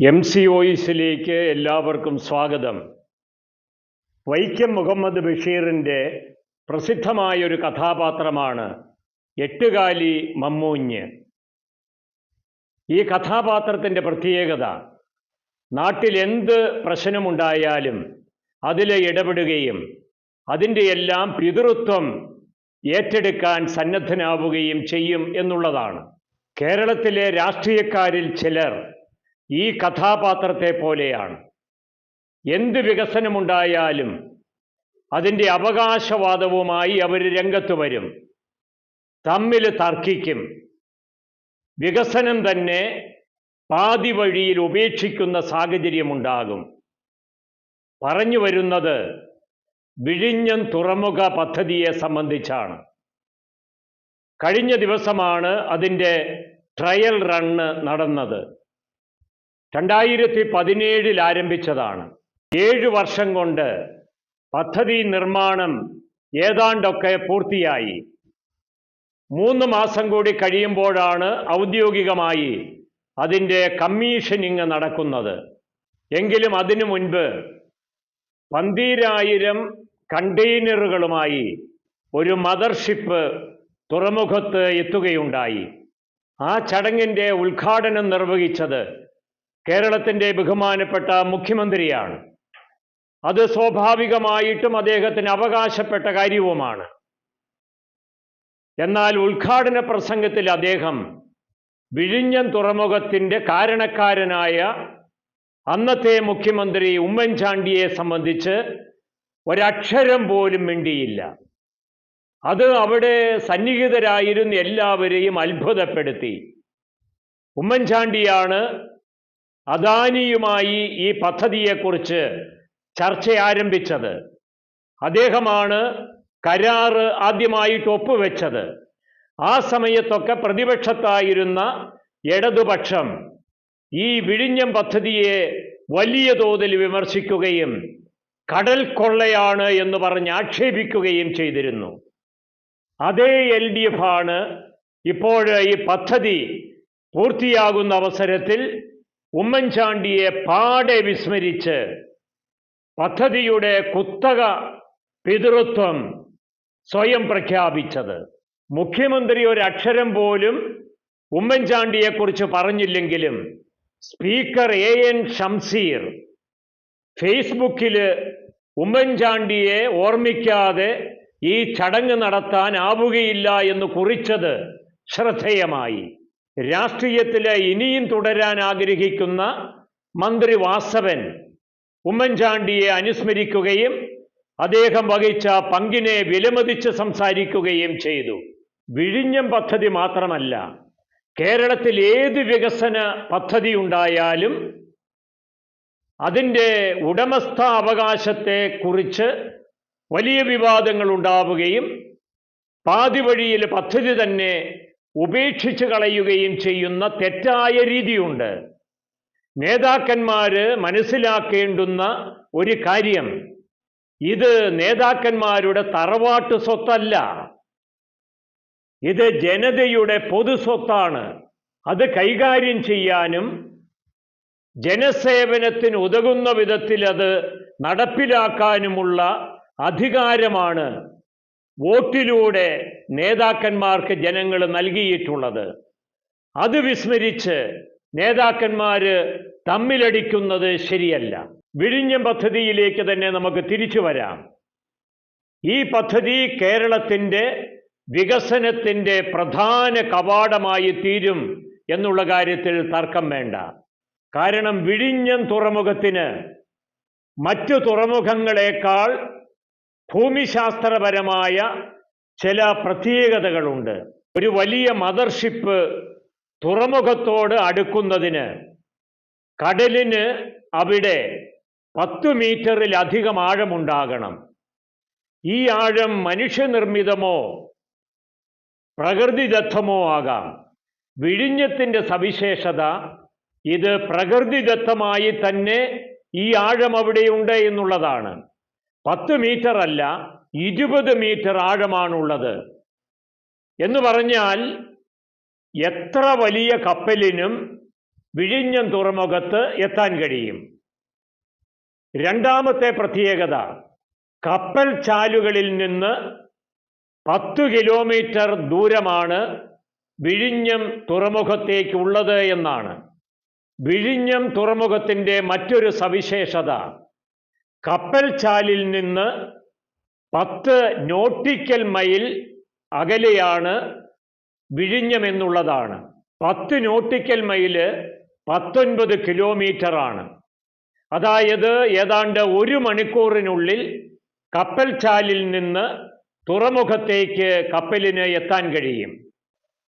M C ഓയിസിലേക്ക് എല്ലാവർക്കും സ്വാഗതം. വൈക്കം മുഹമ്മദ് ബഷീറിന്റെ പ്രസിദ്ധമായൊരു കഥാപാത്രമാണ് എട്ടുകാലി മമ്മൂഞ്ഞ്. ഈ കഥാപാത്രത്തിന്റെ പ്രത്യേകത നാട്ടിൽ എന്ത് പ്രശ്നമുണ്ടായാലും അതിൽ ഇടപെടുകയും അതിന്റെ എല്ലാം പിതൃത്വം ഏറ്റെടുക്കാൻ സന്നദ്ധനാവുകയും ചെയ്യും എന്നുള്ളതാണ്. കേരളത്തിലെ രാഷ്ട്രീയക്കാരിൽ ചിലർ ഈ കഥാപാത്രത്തെ പോലെയാണ് എന്ത് വികസനമുണ്ടായാലും അതിന്റെ അവകാശവാദവുമായി അവർ രംഗത്ത് വരും. തമ്മിൽ തർക്കിക്കും. വികസനം തന്നെ പാതി വഴിയിൽ ഉപേക്ഷിക്കുന്ന സാഹചര്യമുണ്ടാകും. പറഞ്ഞു വരുന്നത് വിഴിഞ്ഞം തുറമുഖ പദ്ധതിയെ സംബന്ധിച്ചാണ്. കഴിഞ്ഞ ദിവസമാണ് അതിന്റെ ട്രയൽ റണ്ണ് നടന്നത്. രണ്ടായിരത്തി പതിനേഴിൽ ആരംഭിച്ചതാണ്. ഏഴ് വർഷം കൊണ്ട് പദ്ധതി നിർമ്മാണം ഏതാണ്ടൊക്കെ പൂർത്തിയായി. മൂന്ന് മാസം കൂടി കഴിയുമ്പോഴാണ് ഔദ്യോഗികമായി അതിന്റെ കമ്മീഷനിങ് നടക്കുന്നത്. എങ്കിലും അതിനു മുൻപ് പന്തീരായിരം കണ്ടെയ്നറുകളുമായി ഒരു മദർഷിപ്പ് തുറമുഖത്ത് എത്തുകയുണ്ടായി. ആ ചടങ്ങിന്റെ ഉദ്ഘാടനം നിർവഹിച്ചത് കേരളത്തിന്റെ ബഹുമാനപ്പെട്ട മുഖ്യമന്ത്രിയാണ്. അത് സ്വാഭാവികമായിട്ടും അദ്ദേഹത്തിന് അവകാശപ്പെട്ട കാര്യവുമാണ്. എന്നാൽ ഉദ്ഘാടന പ്രസംഗത്തിൽ അദ്ദേഹം വിഴിഞ്ഞം തുറമുഖത്തിന്റെ കാരണക്കാരനായ അന്നത്തെ മുഖ്യമന്ത്രി ഉമ്മൻചാണ്ടിയെ സംബന്ധിച്ച് ഒരക്ഷരം പോലും മിണ്ടിയില്ല. അത് അവിടെ സന്നിഹിതരായിരുന്ന എല്ലാവരെയും അത്ഭുതപ്പെടുത്തി. ഉമ്മൻചാണ്ടിയാണ് അദാനിയുമായി ഈ പദ്ധതിയെക്കുറിച്ച് ചർച്ച ആരംഭിച്ചത്. അദ്ദേഹമാണ് കരാറ് ആദ്യമായിട്ട് ഒപ്പുവെച്ചത്. ആ സമയത്തൊക്കെ പ്രതിപക്ഷത്തായിരുന്ന ഇടതുപക്ഷം ഈ വിഴിഞ്ഞം പദ്ധതിയെ വലിയ തോതിൽ വിമർശിക്കുകയും കടൽ കൊള്ളയാണ് എന്ന് പറഞ്ഞ് ആക്ഷേപിക്കുകയും ചെയ്തിരുന്നു. അതേ എൽ ഡി എഫ് ആണ് ഇപ്പോൾ ഈ പദ്ധതി പൂർത്തിയാകുന്ന അവസരത്തിൽ ഉമ്മൻചാണ്ടിയെ പാടെ വിസ്മരിച്ച് പദ്ധതിയുടെ കുത്തക പിതൃത്വം സ്വയം പ്രഖ്യാപിച്ചത്. മുഖ്യമന്ത്രി ഒരക്ഷരം പോലും ഉമ്മൻചാണ്ടിയെക്കുറിച്ച് പറഞ്ഞില്ലെങ്കിലും സ്പീക്കർ എ എൻ ഷംസീർ ഫേസ്ബുക്കിൽ ഉമ്മൻചാണ്ടിയെ ഓർമ്മിക്കാതെ ഈ ചടങ്ങ് നടത്താൻ ആവുകയില്ല എന്ന് കുറിച്ചത് ശ്രദ്ധേയമായി. രാഷ്ട്രീയത്തിൽ ഇനിയും തുടരാൻ ആഗ്രഹിക്കുന്ന മന്ത്രി വാസവൻ ഉമ്മൻചാണ്ടിയെ അനുസ്മരിക്കുകയും അദ്ദേഹം വഹിച്ച പങ്കിനെ വിലമതിച്ച് സംസാരിക്കുകയും ചെയ്തു. വിഴിഞ്ഞം പദ്ധതി മാത്രമല്ല കേരളത്തിൽ ഏത് വികസന പദ്ധതി ഉണ്ടായാലും അതിന്റെ ഉടമസ്ഥ അവകാശത്തെ കുറിച്ച് വലിയ വിവാദങ്ങൾ ഉണ്ടാവുകയും പാതി വഴിയിൽ പദ്ധതി തന്നെ ഉപേക്ഷിച്ച് കളയുകയും ചെയ്യുന്ന തെറ്റായ രീതിയുണ്ട്. നേതാക്കന്മാര് മനസ്സിലാക്കേണ്ടുന്ന ഒരു കാര്യം ഇത് നേതാക്കന്മാരുടെ തറവാട്ട് സ്വത്തല്ല. ഇത് ജനതയുടെ പൊതു സ്വത്താണ്. അത് കൈകാര്യം ചെയ്യാനും ജനസേവനത്തിന് ഉതകുന്ന വിധത്തിൽ അത് നടപ്പിലാക്കാനുമുള്ള അധികാരമാണ് വോട്ടിലൂടെ നേതാക്കന്മാർക്ക് ജനങ്ങൾ നൽകിയിട്ടുള്ളത്. അത് വിസ്മരിച്ച് നേതാക്കന്മാര് തമ്മിലടിക്കുന്നത് ശരിയല്ല. വിഴിഞ്ഞം പദ്ധതിയിലേക്ക് തന്നെ നമുക്ക് തിരിച്ചു വരാം. ഈ പദ്ധതി കേരളത്തിന്റെ വികസനത്തിന്റെ പ്രധാന കവാടമായി തീരും എന്നുള്ള കാര്യത്തിൽ തർക്കം വേണ്ട. കാരണം വിഴിഞ്ഞം തുറമുഖത്തിന് മറ്റു തുറമുഖങ്ങളെക്കാൾ ഭൂമിശാസ്ത്രപരമായ ചില പ്രത്യേകതകളുണ്ട്. ഒരു വലിയ മദർഷിപ്പ് തുറമുഖത്തോട് അടുക്കുന്നതിന് കടലിന് അവിടെ പത്തു മീറ്ററിലധികം ആഴമുണ്ടാകണം. ഈ ആഴം മനുഷ്യനിർമ്മിതമോ പ്രകൃതിദത്തമോ ആകാം. വിഴിഞ്ഞത്തിന്റെ സവിശേഷത ഇത് പ്രകൃതിദത്തമായി തന്നെ ഈ ആഴം അവിടെയുണ്ട് എന്നുള്ളതാണ്. പത്ത് മീറ്റർ അല്ല ഇരുപത് മീറ്റർ ആഴമാണുള്ളത്. എന്ന് പറഞ്ഞാൽ എത്ര വലിയ കപ്പലിനും വിഴിഞ്ഞം തുറമുഖത്ത് എത്താൻ കഴിയും. രണ്ടാമത്തെ പ്രത്യേകത കപ്പൽ ചാലുകളിൽ നിന്ന് പത്ത് കിലോമീറ്റർ ദൂരമാണ് വിഴിഞ്ഞം തുറമുഖത്തേക്കുള്ളത് എന്നാണ്. വിഴിഞ്ഞം തുറമുഖത്തിന്റെ മറ്റൊരു സവിശേഷത കപ്പൽ ചാലിൽ നിന്ന് പത്ത് നോട്ടിക്കൽ മൈൽ അകലെയാണ് വിഴിഞ്ഞം എന്നുള്ളതാണ് പത്ത് നോട്ടിക്കൽ മൈൽ പത്തൊൻപത് കിലോമീറ്റർ ആണ്. അതായത് ഏതാണ്ട് ഒരു മണിക്കൂറിനുള്ളിൽ കപ്പൽ ചാലിൽ നിന്ന് തുറമുഖത്തേക്ക് കപ്പലിന് എത്താൻ കഴിയും.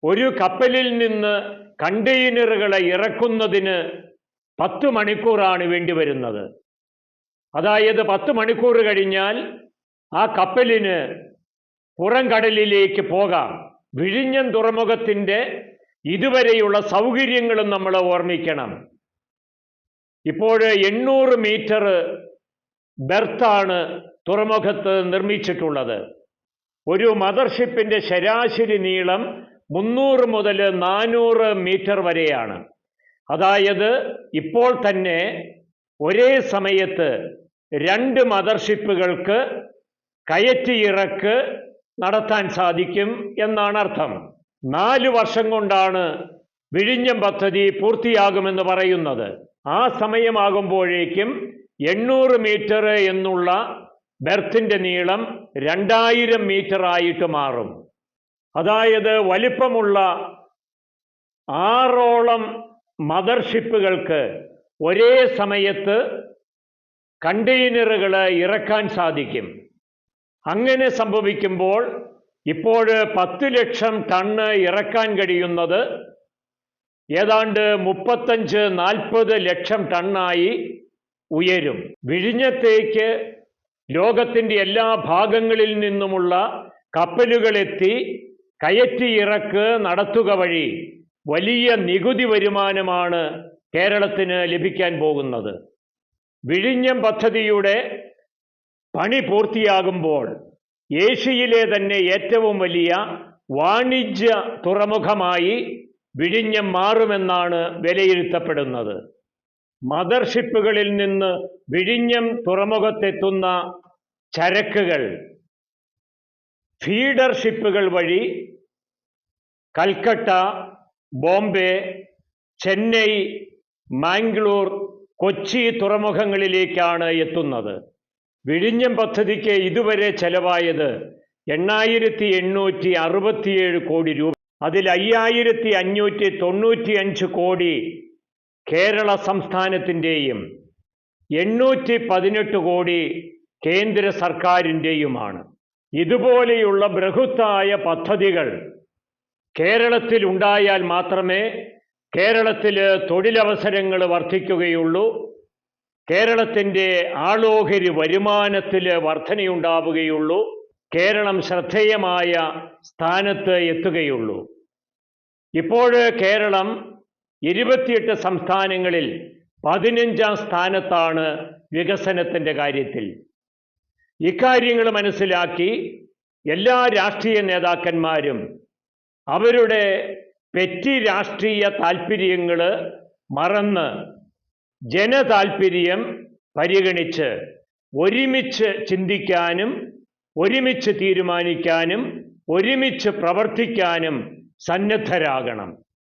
ഒരു കപ്പലിൽ നിന്ന് കണ്ടെയ്നറുകളെ ഇറക്കുന്നതിന് പത്ത് മണിക്കൂറാണ് വേണ്ടിവരുന്നത് അതായത് പത്ത് മണിക്കൂർ കഴിഞ്ഞാൽ ആ കപ്പലിന് പുറം കടലിലേക്ക് പോകാം. വിഴിഞ്ഞൻ തുറമുഖത്തിന്റെ ഇതുവരെയുള്ള സൗകര്യങ്ങളും നമ്മൾ ഓർമ്മിക്കണം. ഇപ്പോൾ എണ്ണൂറ് മീറ്റർ ബെർത്താണ് തുറമുഖത്ത് നിർമ്മിച്ചിട്ടുള്ളത്. ഒരു മദർഷിപ്പിന്റെ ശരാശരി നീളം മുന്നൂറ് മുതൽ നാനൂറ് മീറ്റർ വരെയാണ്. അതായത് ഇപ്പോൾ തന്നെ ഒരേ സമയത്ത് രണ്ട് മദർഷിപ്പുകൾക്ക് കയറ്റി ഇറക്ക് നടത്താൻ സാധിക്കും എന്നാണ് അർത്ഥം. നാല് വർഷം കൊണ്ടാണ് വിഴിഞ്ഞം പദ്ധതി പൂർത്തിയാകുമെന്ന് പറയുന്നത്. ആ സമയമാകുമ്പോഴേക്കും എണ്ണൂറ് മീറ്റർ എന്നുള്ള ബെർത്തിന്റെ നീളം രണ്ടായിരം മീറ്റർ ആയിട്ട് മാറും. അതായത് വലിപ്പമുള്ള ആറോളം മദർഷിപ്പുകൾക്ക് ഒരേ സമയത്ത് കണ്ടെയ്നറുകൾ ഇറക്കാൻ സാധിക്കും. അങ്ങനെ സംഭവിക്കുമ്പോൾ ഇപ്പോൾ പത്ത് ലക്ഷം ടണ്ണ് ഇറക്കാൻ കഴിയുന്നത് ഏതാണ്ട് മുപ്പത്തഞ്ച് നാൽപ്പത് ലക്ഷം ടണ്ണായി ഉയരും. വിഴിഞ്ഞത്തേക്ക് ലോകത്തിന്റെ എല്ലാ ഭാഗങ്ങളിൽ നിന്നുമുള്ള കപ്പലുകളെത്തി കയറ്റി ഇറക്ക് നടത്തുക വഴി വലിയ നികുതി വരുമാനമാണ് കേരളത്തിന് ലഭിക്കാൻ പോകുന്നത്. വിഴിഞ്ഞം പദ്ധതിയുടെ പണി പൂർത്തിയാകുമ്പോൾ ഏഷ്യയിലെ തന്നെ ഏറ്റവും വലിയ വാണിജ്യ തുറമുഖമായി വിഴിഞ്ഞം മാറുമെന്നാണ് വിലയിരുത്തപ്പെടുന്നത്. മദർഷിപ്പുകളിൽ നിന്ന് വിഴിഞ്ഞം തുറമുഖത്തെത്തുന്ന ചരക്കുകൾ ഫീഡർ ഷിപ്പുകൾ വഴി കൽക്കട്ട ബോംബെ ചെന്നൈ മാംഗ്ലൂർ കൊച്ചി തുറമുഖങ്ങളിലേക്കാണ് എത്തുന്നത്. വിഴിഞ്ഞം പദ്ധതിക്ക് ഇതുവരെ ചെലവായത് എണ്ണായിരത്തി എണ്ണൂറ്റി അറുപത്തിയേഴ് കോടി രൂപ. അതിൽ അയ്യായിരത്തി അഞ്ഞൂറ്റി തൊണ്ണൂറ്റി അഞ്ച് കോടി കേരള സംസ്ഥാനത്തിന്റെയും എണ്ണൂറ്റി പതിനെട്ട് കോടി കേന്ദ്ര സർക്കാരിന്റെയുമാണ്. ഇതുപോലെയുള്ള ബൃഹത്തായ പദ്ധതികൾ കേരളത്തിൽ ഉണ്ടായാൽ മാത്രമേ കേരളത്തിൽ തൊഴിലവസരങ്ങൾ വർദ്ധിക്കുകയുള്ളൂ കേരളത്തിന്റെ ആളോഹരി വരുമാനത്തിൽ വർധനയുണ്ടാവുകയുള്ളൂ. കേരളം ശ്രദ്ധേയമായ സ്ഥാനത്ത് എത്തുകയുള്ളൂ. ഇപ്പോൾ കേരളം ഇരുപത്തിയെട്ട് സംസ്ഥാനങ്ങളിൽ പതിനഞ്ചാം സ്ഥാനത്താണ് വികസനത്തിന്റെ കാര്യത്തിൽ. ഇക്കാര്യങ്ങൾ മനസ്സിലാക്കി എല്ലാ രാഷ്ട്രീയ നേതാക്കന്മാരും അവരുടെ പെറ്റി രാഷ്ട്രീയ താൽപ്പര്യങ്ങൾ മറന്ന് ജനതാൽപര്യം പരിഗണിച്ച് ഒരുമിച്ച് ചിന്തിക്കാനും ഒരുമിച്ച് തീരുമാനിക്കാനും ഒരുമിച്ച് പ്രവർത്തിക്കാനും സന്നദ്ധരാകണം.